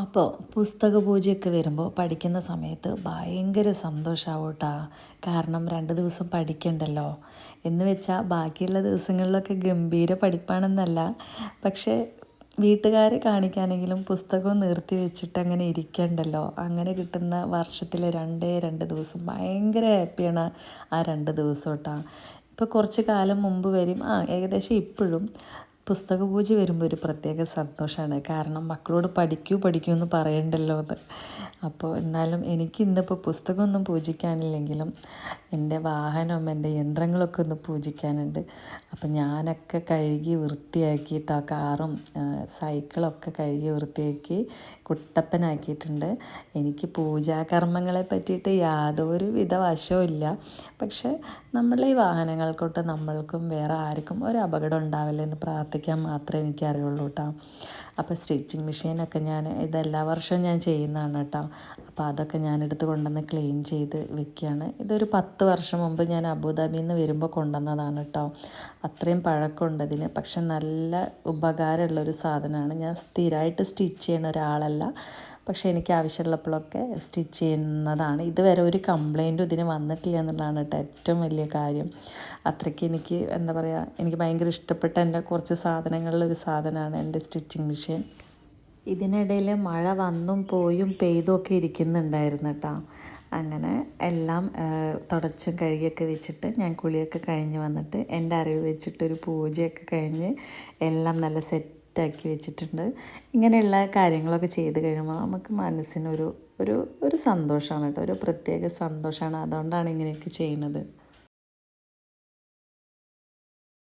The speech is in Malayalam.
അപ്പോൾ പുസ്തക പൂജയൊക്കെ വരുമ്പോൾ പഠിക്കുന്ന സമയത്ത് ഭയങ്കര സന്തോഷമാവും കേട്ടോ കാരണം രണ്ട് ദിവസം പഠിക്കണ്ടല്ലോ. എന്ന് വെച്ചാൽ ബാക്കിയുള്ള ദിവസങ്ങളിലൊക്കെ ഗംഭീര പഠിപ്പാണെന്നല്ല. പക്ഷേ വീട്ടുകാരെ കാണിക്കാനെങ്കിലും പുസ്തകം നിർത്തി വെച്ചിട്ട് അങ്ങനെ ഇരിക്കണ്ടല്ലോ. അങ്ങനെ കിട്ടുന്ന വർഷത്തിലെ രണ്ടേ രണ്ട് ദിവസം ഭയങ്കര ഹാപ്പിയാണ് ആ രണ്ട് ദിവസം കേട്ടോ ഇപ്പോൾ കുറച്ച് കാലം മുമ്പ് വരും. ആ ഏകദേശം ഇപ്പോഴും പുസ്തക പൂജ വരുമ്പോൾ ഒരു പ്രത്യേക സന്തോഷമാണ് കാരണം മക്കളോട് പഠിക്കൂ പഠിക്കൂ എന്ന് പറയണ്ടല്ലോ അത്. അപ്പോൾ എന്നാലും എനിക്ക് ഇന്നിപ്പോൾ പുസ്തകമൊന്നും പൂജിക്കാനില്ലെങ്കിലും എന്റെ വാഹനം എന്റെ യന്ത്രങ്ങളൊക്കെ ഒന്ന് പൂജിക്കാനുണ്ട്. അപ്പം ഞാനൊക്കെ കഴുകി വൃത്തിയാക്കിയിട്ട് ആ കാറും സൈക്കിളൊക്കെ കഴുകി വൃത്തിയാക്കി കുട്ടപ്പനാക്കിയിട്ടുണ്ട്. എനിക്ക് പൂജാകർമ്മങ്ങളെ പറ്റിയിട്ട് യാതൊരു വിധ വശവും ഇല്ല. പക്ഷേ നമ്മളെ ഈ വാഹനങ്ങൾക്കൊട്ട് നമ്മൾക്കും വേറെ ആർക്കും ഒരു അപകടം ഉണ്ടാവില്ല എന്ന് പ്രാർത്ഥിക്കാൻ മാത്രമേ എനിക്ക് അറിയുള്ളൂ കേട്ടോ അപ്പോൾ സ്റ്റിച്ചിങ് മെഷീനൊക്കെ ഞാൻ ഇതെല്ലാ വർഷവും ഞാൻ ചെയ്യുന്നതാണ് കേട്ടോ. അപ്പോൾ അതൊക്കെ ഞാനെടുത്ത് കൊണ്ടുവന്ന് ക്ലീൻ ചെയ്ത് വെക്കുകയാണ്. ഇതൊരു പത്ത് വർഷം മുമ്പ് ഞാൻ അബുദാബിയിൽ നിന്ന് വരുമ്പോൾ കൊണ്ടുവന്നതാണ് കേട്ടോ അത്രയും പഴക്കമുണ്ട് ഇതിന്. പക്ഷെ നല്ല ഉപകാരമുള്ളൊരു സാധനമാണ്. ഞാൻ സ്ഥിരമായിട്ട് സ്റ്റിച്ച് ചെയ്യുന്ന ഒരാളല്ല. പക്ഷെ എനിക്ക് ആവശ്യമുള്ളപ്പോഴൊക്കെ സ്റ്റിച്ച് ചെയ്യുന്നതാണ്. ഇതുവരെ ഒരു കംപ്ലൈന്റും ഇതിന് വന്നിട്ടില്ല എന്നുള്ളതാണ് കേട്ടോ ഏറ്റവും വലിയ കാര്യം. അത്രയ്ക്ക് എനിക്ക് എന്താ പറയുക എനിക്ക് ഭയങ്കര ഇഷ്ടപ്പെട്ട എന്റെ കുറച്ച് സാധനങ്ങളിലൊരു സാധനമാണ് എന്റെ സ്റ്റിച്ചിങ് മെഷീൻ. ഇതിനിടയിൽ മഴ വന്നും പോയും പെയ്തും ഒക്കെ ഇരിക്കുന്നുണ്ടായിരുന്നു കേട്ടോ അങ്ങനെ എല്ലാം തുടച്ചും കഴുകിയൊക്കെ വെച്ചിട്ട് ഞാൻ കുളിയൊക്കെ കഴിഞ്ഞ് വന്നിട്ട് എന്റെ അറിവ് വെച്ചിട്ടൊരു പൂജയൊക്കെ കഴിഞ്ഞ് എല്ലാം നല്ല സെറ്റ് സെറ്റാക്കി വെച്ചിട്ടുണ്ട്. ഇങ്ങനെയുള്ള കാര്യങ്ങളൊക്കെ ചെയ്ത് കഴിയുമ്പോൾ നമുക്ക് മനസ്സിനൊരു ഒരു ഒരു സന്തോഷമാണ് കേട്ടോ ഒരു പ്രത്യേക സന്തോഷമാണ്. അതുകൊണ്ടാണ് ഇങ്ങനെയൊക്കെ ചെയ്യുന്നത്.